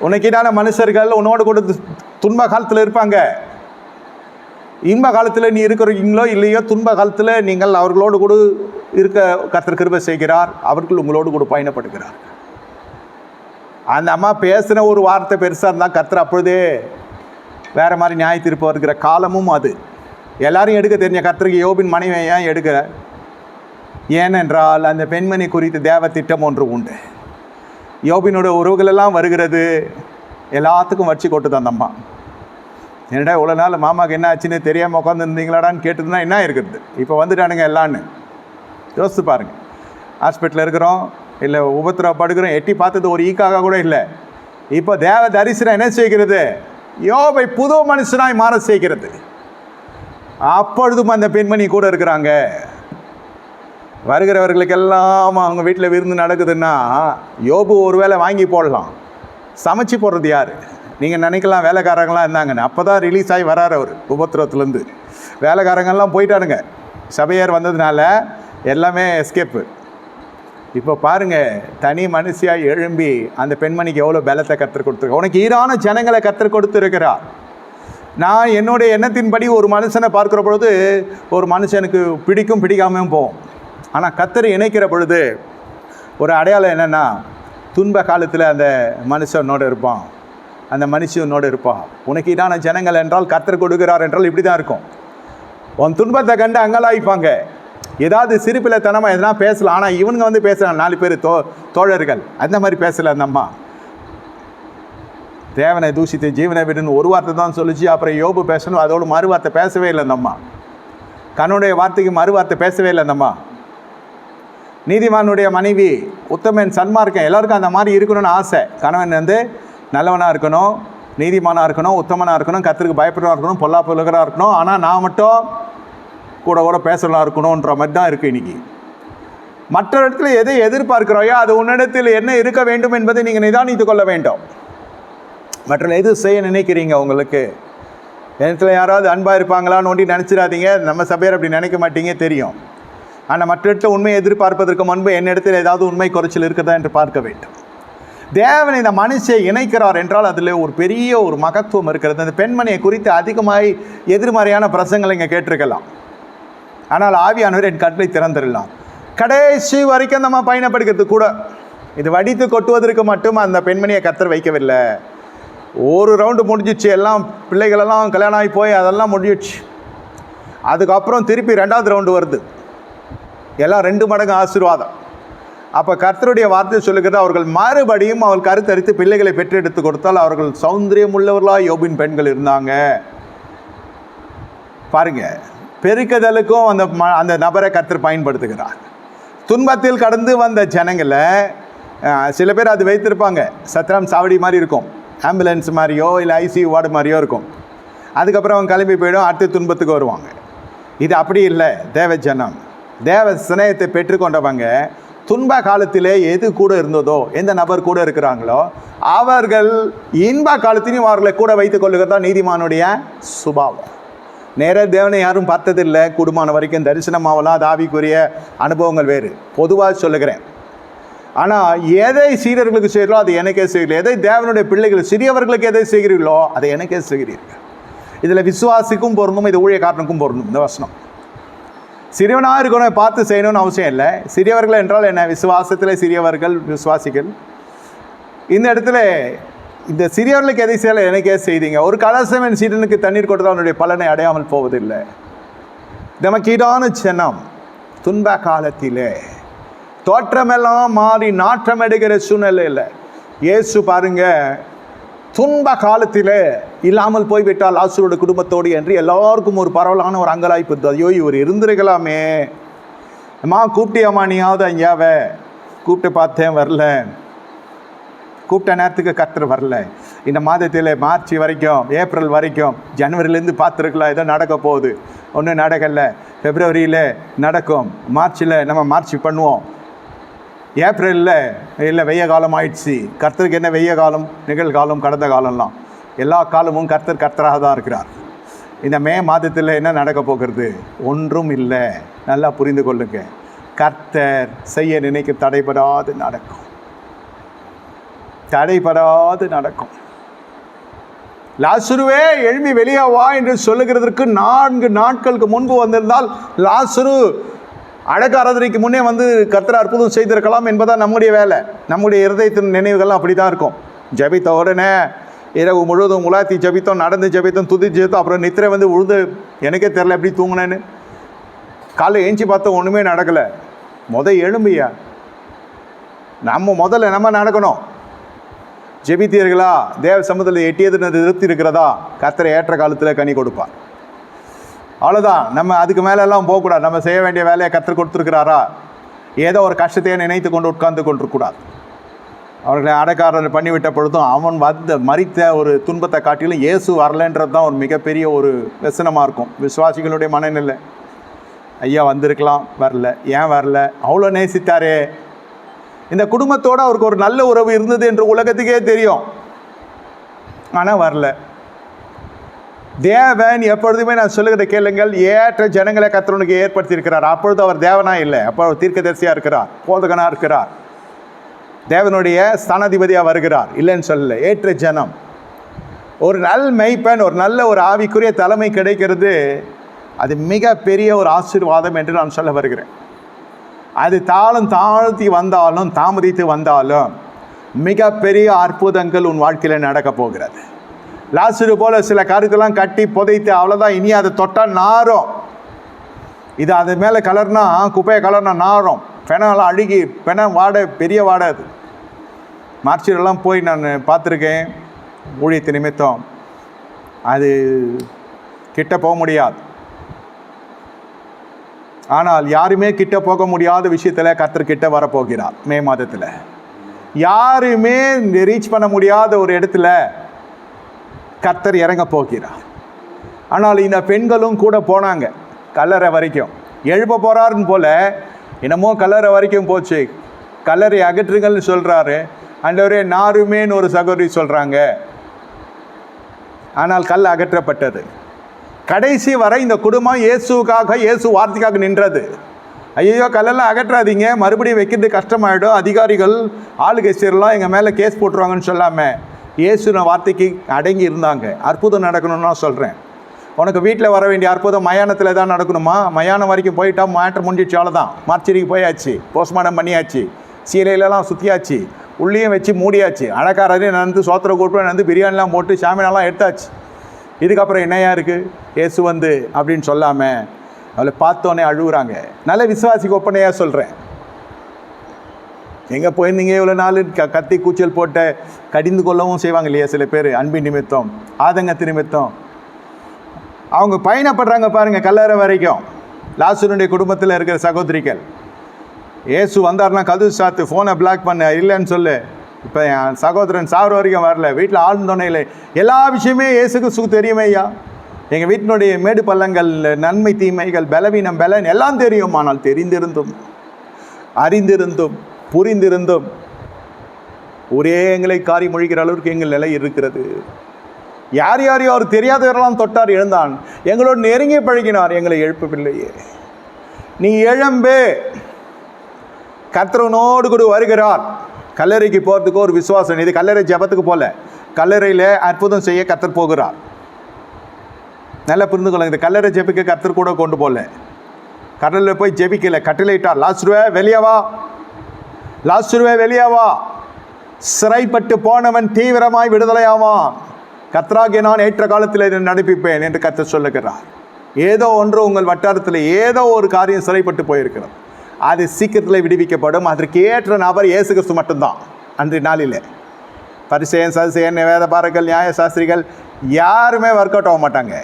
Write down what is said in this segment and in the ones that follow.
உனக்கீடான மனுஷர்கள் உன்னோடு கூட து- துன்ப காலத்தில் இருப்பாங்க. இன்ப காலத்தில் நீ இருக்கிறீங்களோ இல்லையோ துன்ப காலத்தில் நீங்கள் அவர்களோடு கூட இருக்க கர்த்தர் கிருபை செய்கிறார். அவர்கள் உங்களோடு கூட பயணப்படுகிறார் அந்த அம்மா பேசின ஒரு வார்த்தை பெருசாக இருந்தால் கர்த்தர் அப்பொழுதே வேறு மாதிரி நியாய தீர்ப்பு வருகிற காலமும் அது. எல்லாரும் எடுக்க தெரிஞ்ச கர்த்தருக்கு யோபின் மனைவி ஏன் எடுக்கிற? ஏனென்றால் அந்த பெண்மணி குறித்து தேவ திட்டம் ஒன்று உண்டு. யோபினோட உறவுகள் எல்லாம் வருகிறது. எல்லாத்துக்கும் வச்சு கொட்டு தான் அம்மா. என்னடா இவ்வளோ நாள் மாமாவுக்கு என்ன ஆச்சுன்னு தெரியாமல் உட்காந்துருந்தீங்களாடான்னு கேட்டதுன்னா என்ன இருக்குது? இப்போ வந்துட்டானுங்க எல்லான்னு. யோசித்து பாருங்கள் ஹாஸ்பிட்டலில் இருக்கிறோம். இல்லை உபத்திரப்படுகிறோம் எட்டி பார்த்தது ஒரு ஈக்காக கூட இல்லை. இப்போ தேவ தரிசனம் என்ன செய்கிறது? யோபை புது மனுஷனாய் மாற செய்கிறது. அப்பொழுதும் அந்த பெண்மணி கூட இருக்கிறாங்க. வருகிறவர்களுக்கெல்லாம் அவங்க வீட்டில் விருந்து நடக்குதுன்னா யோபு ஒரு வேளை வாங்கி போடலாம். சமைச்சு போடுறது யார்? நீங்கள் நினைக்கலாம் வேலைக்காரங்களாம் இருந்தாங்கன்னு. அப்போ தான் ரிலீஸ் ஆகி வராரு அவர் உபத்திரத்துலேருந்து வேலைக்காரங்கெல்லாம் போயிட்டானுங்க. சபையார் வந்ததுனால எல்லாமே எஸ்கேப்பு இப்போ பாருங்க தனி மனுஷியாக எழும்பி அந்த பெண்மணிக்கு எவ்வளோ பலத்தை கற்றுக் கொடுத்துருக்க உனக்கு ஈரான ஜனங்களை கற்றுக் கொடுத்துருக்கிறா. நான் என்னுடைய எண்ணத்தின்படி ஒரு மனுஷனை பார்க்குற பொழுது ஒரு மனுஷனுக்கு பிடிக்கும் பிடிக்காமையும் போகும். ஆனால் கத்தரை இணைக்கிற பொழுது ஒரு அடையாளம் என்னென்னா துன்ப காலத்தில் அந்த மனுஷனோடு இருப்பான். அந்த மனுஷனோடு இருப்பான். உனக்கு இதான ஜனங்கள் என்றால் கத்தர் கொடுக்கிறார் என்றால் இப்படி தான் இருக்கும். உன் துன்பத்தை கண்டு அங்கலாய்ப்பாங்க. ஏதாவது சிரிப்பில் தனமாக எதனா பேசலாம். ஆனால் இவனுங்க வந்து பேசுகிறாங்க நாலு பேர் தோ தோழர்கள். அந்த மாதிரி பேசலை அந்த அம்மா. தேவனை தூஷித்து ஜீவனை விடுன்னு ஒரு வார்த்தை தான் சொல்லிச்சு. அப்புறம் யோபு பேசணும். அதோடு மறு வார்த்தை பேசவே இல்லை அந்த அம்மா. கண்ணுடைய வார்த்தைக்கு மறு வார்த்தை பேசவே இல்லை அந்த அம்மா. நீதிமானுடைய மனைவி உத்தமன் சன்மார்க்கம் எல்லாருக்கும் அந்த மாதிரி இருக்கணும்னு ஆசை. கணவன் வந்து நல்லவனாக இருக்கணும் நீதிமானாக இருக்கணும் உத்தமனாக இருக்கணும் கத்திரிக்கு பயப்படுறா இருக்கணும் பொல்லா பொல்லாப்புலகராக இருக்கணும். ஆனால் நான் மட்டும் கூட கூட பேசலாம் இருக்கணுன்ற மாதிரி தான் இருக்குது இன்றைக்கி மற்ற இடத்துல எதை எதிர்பார்க்கிறோயோ அது உன்னிடத்தில் என்ன இருக்க வேண்டும் என்பதை நீங்கள் நிதானித்து கொள்ள வேண்டும். மற்ற எது செய்ய நினைக்கிறீங்க உங்களுக்கு? இடத்துல யாராவது அன்பாக இருப்பாங்களான்னு ஒண்டி நினச்சிடாதீங்க. நம்ம சபையர் அப்படி நினைக்க மாட்டீங்க தெரியும். ஆனால் மற்ற இடத்துல உண்மையை எதிர்பார்ப்பதற்கு முன்பு என்னிடத்தில் ஏதாவது உண்மை குறைச்சல் இருக்குதா என்று பார்க்க வேண்டும். தேவன் இந்த மனுஷை இணைக்கிறார் என்றால் அதில் ஒரு பெரிய ஒரு மகத்துவம் இருக்கிறது. அந்த பெண்மணியை குறித்து அதிகமாய் எதிர்மறையான பிரசங்களை இங்கே கேட்டிருக்கலாம். ஆனால் ஆவியானவர் என் கட்டளை திறந்துடலாம் கடைசி வரைக்கும் நம்ம பயணப்படுகிறது கூட. இது வடித்து கொட்டுவதற்கு மட்டும் அந்த பெண்மணியை கத்தர் வைக்கவில்லை. ஒரு ரவுண்டு முடிஞ்சிச்சு. எல்லாம் பிள்ளைகளெல்லாம் கல்யாணம் ஆகி போய் அதெல்லாம் முடிஞ்சிடுச்சு அதுக்கப்புறம் திருப்பி ரெண்டாவது ரவுண்டு வருது. எல்லாம் ரெண்டு மடங்கு ஆசீர்வாதம். அப்போ கர்த்தருடைய வார்த்தை சொல்லுகிறது அவர்கள் மறுபடியும் அவள் கருத்தரித்து பிள்ளைகளை பெற்றெடுத்து கொடுத்தால் அவர்கள் சௌந்தரியம் உள்ளவர்களாக யோபின் பெண்கள் இருந்தாங்க. பாருங்க பெருக்குதலுக்கும் அந்த ம அந்த நபரை கர்த்தர் பயன்படுத்துகிறார். துன்பத்தில் கடந்து வந்த ஜனங்களை சில பேர் அது வைத்திருப்பாங்க. சத்திரம் சாவடி மாதிரி இருக்கும். ஆம்புலன்ஸ் மாதிரியோ இல்லை ஐசியூ வார்டு மாதிரியோ இருக்கும். அதுக்கப்புறம் அவங்க கிளம்பி போயிடும் அடுத்த துன்பத்துக்கு வருவாங்க. இது அப்படி இல்லை தேவ ஜனம் தேவ சிநேகத்தை பெற்றுக்கொண்டவங்க துன்ப காலத்திலே எது கூட இருந்ததோ எந்த நபர் கூட இருக்கிறாங்களோ அவர்கள் இன்ப காலத்திலையும் அவர்களை கூட வைத்துக் கொள்ளுகிறதா நீதிமானுடைய சுபாவம். நேர தேவனை யாரும் பார்த்ததில்லை குடும்பமான வரைக்கும் தரிசனமாகலாம் அது ஆவிக்குரிய அனுபவங்கள் வேறு. பொதுவாக சொல்லுகிறேன். ஆனால் எதை சீடர்களுக்கு செய்கிறோ அது எனக்கே செய்கிறீர்கள். எதை தேவனுடைய பிள்ளைகள் சிறியவர்களுக்கு எதை செய்கிறீர்களோ அதை எனக்கே செய்கிறீர்கள். இதில் விசுவாசிக்கும் பொருந்தும் இது ஊழியக்காரனுக்கும் பொருந்தும் இந்த வசனம். சிறியவனாக இருக்கணும் பார்த்து செய்யணும்னு அவசியம் இல்லை. சிறியவர்கள் என்றால் என்ன? விசுவாசத்தில் சிறியவர்கள் விசுவாசிகள். இந்த இடத்துல இந்த சிறியவர்களுக்கு எதை செய்யலை? எனக்கே செய்தீங்க. ஒரு கலசவன் சீடனுக்கு தண்ணீர் கொடுத்தால் அவனுடைய பலனை அடையாமல் போவதில்லை. நமக்கீடான சின்னம் துன்ப காலத்திலே. தோற்றமெல்லாம் மாறி நாற்றம் எடுக்கிற சூழ்நிலையில். இயேசு பாருங்க துன்ப காலத்திலே இல்லாமல் போய்விட்டால் ஆசுரோட குடும்பத்தோடு என்று எல்லாருக்கும் ஒரு பரவலான ஒரு அங்கலாய்ப்பு இருந்தது. ஐயோ இவர் இருந்திருக்கலாமே. அம்மா கூப்பிட்டியாம்மா நீயாவது ஐயாவ கூப்பிட்டு பார்த்தேன் வரல. கூப்பிட்ட நேரத்துக்கு கத்தர் வரல. இந்த மாதத்தில் மார்ச் வரைக்கும் ஏப்ரல் வரைக்கும் ஜனவரிலேருந்து பார்த்துருக்கலாம் ஏதோ நடக்க போகுது. ஒன்றும் நடக்கலை. பிப்ரவரியில் நடக்கும். மார்ச்சில் நம்ம மார்ச் பண்ணுவோம். ஏப்ரலில் இல்லை வெய்ய காலம் ஆயிடுச்சு. கர்த்தருக்கு என்ன வெய்ய காலம்? நிகழ்காலம் கடந்த காலம்லாம். எல்லா காலமும் கர்த்தர் கர்த்தராக தான் இருக்கிறார். இந்த மே மாதத்தில் என்ன நடக்க போகிறது? ஒன்றும் இல்லை. நல்லா புரிந்து கொள்ளுங்க. கர்த்தர் செய்ய நினைக்க தடைபடாது நடக்கும். தடைபடாது நடக்கும். லாசுருவே எழுமி வெளியே வா என்று சொல்லுகிறதற்கு நான்கு நாட்களுக்கு முன்பு வந்திருந்தால் லாசுரு அடக்காரதரைக்கு முன்னே வந்து கர்த்தர் அற்புதம் செய்திருக்கலாம் என்பதான் நம்முடைய வேலை. நம்முடைய இருதயத்தின் நினைவுகள் அப்படி தான் இருக்கும். ஜபித்த உடனே இரவு முழுவதும் உலாத்தி ஜபித்தோம் நடந்து ஜபித்தோம் துதி ஜெபித்தோம் அப்புறம் நித்திரை வந்து உழுது எனக்கே தெரில எப்படி தூங்கினேன்னு. காலைல ஏஞ்சி பார்த்தோம் ஒன்றுமே நடக்கலை. முத எழும்பியா? நம்ம முதல்ல நம்ம நடக்கணும். ஜெபித்தீர்களா? தேவ சமூகத்தில் எட்டியது நிறுத்தி இருக்கிறதா கர்த்தரை ஏற்ற காலத்தில் கனி கொடுப்பான் அவ்வளோதான் நம்ம அதுக்கு மேலெல்லாம் போகக்கூடாது. நம்ம செய்ய வேண்டிய வேலையை கற்றுக் கொடுத்துருக்கிறாரா? ஏதோ ஒரு கஷ்டத்தையே நினைத்து கொண்டு உட்கார்ந்து கொண்டிருக்கூடாது அவர்களை அடைக்காரர்கள் பண்ணிவிட்ட பொழுதும் அவன் வந்த மறித்த ஒரு துன்பத்தை காட்டிலும் இயேசு வரலன்றது தான் ஒரு மிகப்பெரிய ஒரு व्यசனமாக இருக்கும். விசுவாசிகளுடைய மனநிலை. ஐயா வந்திருக்கலாம் வரல. ஏன் வரல? அவ்வளோ நேசித்தாரே. இந்த குடும்பத்தோடு அவருக்கு ஒரு நல்ல உறவு இருந்தது என்று உலகத்துக்கே தெரியும். ஆனால் வரல. தேவன் எப்பொழுதுமே நான் சொல்லுகிற கேளுங்கள். ஏற்ற ஜனங்களை கத்தவனுக்கு ஏற்படுத்தியிருக்கிறார். அப்பொழுது அவர் தேவனா இல்லை. அப்போ அவர் தீர்க்கதரிசியாக இருக்கிறார். போதகனாக இருக்கிறார். தேவனுடைய ஸ்தானாதிபதியாக வருகிறார். இல்லைன்னு சொல்லல. ஏற்ற ஜனம். ஒரு நல் மெய்ப்பெண் ஒரு நல்ல ஒரு ஆவிக்குரிய தலைமை கிடைக்கிறது அது மிக பெரிய ஒரு ஆசீர்வாதம் என்று நான் சொல்ல வருகிறேன். அது தாளம் தாழ்த்தி வந்தாலும் தாமதித்து வந்தாலும் மிக பெரிய அற்புதங்கள் உன் வாழ்க்கையில் நடக்க போகிறது. லாசுரு போல சில கருத்தெல்லாம் கட்டி புதைத்து அவ்வளோதான் இனி அதை தொட்டால் நாரும் இது அது மேலே கலர்னா குப்பையை கலர்னா நாரும் பெணம்லாம் அழுகி பெணம் வாடை பெரிய வாடை அது. மார்ச்சிலெல்லாம் போய் நான் பார்த்துருக்கேன் ஊழியத்து நிமித்தம். அது கிட்ட போக முடியாது. ஆனால் யாருமே கிட்ட போக முடியாத விஷயத்தில் கர்த்தர் கிட்ட வரப்போகிறார் மே மாதத்தில். யாருமே ரீச் பண்ண முடியாத ஒரு இடத்துல கர்த்தர் இறங்க போகிறார். ஆனால் இந்த பெண்களும் கூட போனாங்க கல்லறை வரைக்கும். எழுப்ப போகிறாருன்னு போல என்னமோ கலரை வரைக்கும் போச்சு. கலரை அகற்றுங்கள்னு சொல்கிறாரு அண்டவரே நாருமேன்னு ஒரு சகோதரி சொல்கிறாங்க ஆனால் கல் அகற்றப்பட்டது. கடைசி வரை இந்த குடும்பம் இயேசுக்காக இயேசு வார்த்தைக்காக நின்றது. ஐயோ கல்லெல்லாம் அகற்றாதீங்க. மறுபடியும் வைக்கிறது கஷ்டமாயிடும். அதிகாரிகள் ஆளுகட்சியர்லாம் எங்கள் மேலே கேஸ் போட்டுருவாங்கன்னு சொல்லாமல் இயேசுன வார்த்தைக்கு அடங்கி இருந்தாங்க. அற்புதம் நடக்கணும்னு நான் சொல்கிறேன் உனக்கு வீட்டில் வர வேண்டிய அற்புதம் மயானத்தில் தான் நடக்கணுமா? மயானம் வரைக்கும் போயிட்டா மேட்ரு முடிஞ்சிச்சு அவ்வளோதான் மார்ச்சரிக்கு போயாச்சு. போஸ்ட்மார்ட்டம் பண்ணியாச்சு. சீலையிலலாம் சுற்றியாச்சு உள்ளேயும் வச்சு மூடியாச்சு. அழகாரதையும் நடந்து சோத்திர கூட்டம் நடந்து பிரியாணிலாம் போட்டு சாமியானெல்லாம் எடுத்தாச்சு. இதுக்கப்புறம் என்னையா இருக்குது ஏசு வந்து அப்படின்னு சொல்லாமல் அவளை பார்த்தோன்னே அழுகுறாங்க. நல்ல விசுவாசிக்கு ஒப்பனையாக சொல்கிறேன் எங்கே போயிருந்தீங்க இவ்வளோ நாள்? க கத்தி கூச்சல் போட்ட கடிந்து கொள்ளவும் செய்வாங்க இல்லையா சில பேர்? அன்பின் நிமித்தம் ஆதங்கத்து நிமித்தம். அவங்க பயணப்படுறாங்க பாருங்க கல்லறை வரைக்கும். லாசுனுடைய குடும்பத்தில் இருக்கிற சகோதரிகள். ஏசு வந்தார்னா கது சாத்து ஃபோனை பிளாக் பண்ண இல்லைன்னு சொல்லு. இப்போ என் சகோதரன் சாவர வரைக்கும் வரல வீட்டில் ஆழ்ந்தோன்னே இல்லை. எல்லா விஷயமே இயேசுக்கு சு தெரியுமே ஐயா. எங்கள் வீட்டினுடைய மேடு பள்ளங்கள் நன்மை தீமைகள் பலவீனம் பலன் எல்லாம் தெரியும். ஆனால் தெரிந்திருந்தும் அறிந்திருந்தும் புரிந்திருந்தும் ஒரே எங்களை காரி மொழிகிற அளவுக்கு எங்கள் நிலை இருக்கிறது. யார் யார் அவர் தெரியாதவரெல்லாம் தொட்டார் எழுந்தான். எங்களோடு நெருங்கி பழகினார் எங்களை எழுப்பவில்லையே. நீ எழும்பு. கத்திரவனோடு கூட வருகிறார். கல்லறைக்கு போகிறதுக்கு ஒரு விசுவாசம் இது கல்லறை ஜபத்துக்கு போல. கல்லறையில் அற்புதம் செய்ய கத்தர் போகிறார். நல்லா புரிந்து கொள்ளுங்க இந்த கல்லறை ஜெபிக்க கத்தர் கூட கொண்டு போகல கடலில் போய் ஜெபிக்கல கட்டளையிட்டார் லாஸ்ருவே வெளியே வா. லாஸ்ருவே வெளியே வா. சிறைப்பட்டு போனவன் தீவிரமாய் விடுதலையாவான். கர்த்தராகிய நான் ஏற்ற காலத்தில் இதை நடப்பிப்பேன் என்று கத்த சொல்லுகிறார். ஏதோ ஒன்று உங்கள் வட்டாரத்தில் ஏதோ ஒரு காரியம் சிறைப்பட்டு போயிருக்கிறது. அது சீக்கிரத்தில் விடுவிக்கப்படும். அதற்கு ஏற்ற நபர் இயேசு கிறிஸ்து மட்டும்தான். அன்றைய நாளிலே. பரிசெயன் சதிசெயன் வேத பாரர்கள் நியாய சாஸ்திரிகள் யாருமே ஒர்க் அவுட் ஆக மாட்டாங்க.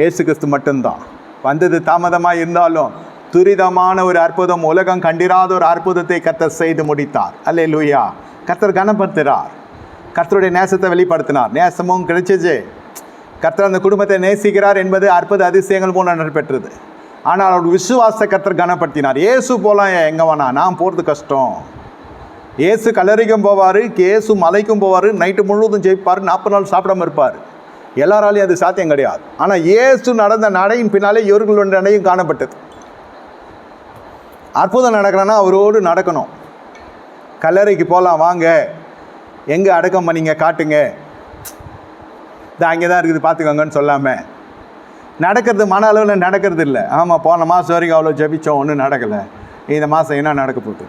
இயேசு கிறிஸ்து மட்டும்தான். வந்தது தாமதமாக இருந்தாலும் துரிதமான ஒரு அற்புதம் உலகம் கண்டிராத ஒரு அற்புதத்தை கத்தர் செய்து முடித்தார். அல்லே லூயா கத்தர் கனப்படுத்துகிறார். கர்த்தருடைய நேசத்தை வெளிப்படுத்தினார். நேசமும் கிடைச்சிச்சு கர்த்தர் அந்த குடும்பத்தை நேசிக்கிறார் என்பது அற்புத அதிசயங்கள் மூலம் நடைபெற்றது. ஆனால் அவர் விசுவாச கர்த்தர் கனப்படுத்தினார். இயேசு போகலாம் எங்கே வேணா நான் போகிறது கஷ்டம். இயேசு கல்லறைக்கும் போவார் இயேசு மலைக்கும் போவார் நைட்டு முழுவதும் ஜெயிப்பார் நாற்பது நாள் சாப்பிடாம இருப்பார். எல்லாராலையும் அது சாத்தியம் கிடையாது. ஆனால் இயேசு நடந்த நடையின் பின்னாலே இவர்களுடைய நடையும் காணப்பட்டது. அற்புதம் நடக்கணும்னா அவரோடு நடக்கணும். கல்லறைக்கு போகலாம் வாங்க. எங்கே அடக்கம் பண்ணீங்க காட்டுங்க. இது அங்கே தான் இருக்குது பார்த்துக்கோங்கன்னு சொல்லாமல் நடக்கிறது மன அளவில் நடக்கிறது இல்லை. ஆமாம் போன மாதம் வரைக்கும் அவ்வளோ ஜெபிச்சோம் ஒன்றும் நடக்கலை. இந்த மாதம் என்ன நடக்க போகுது?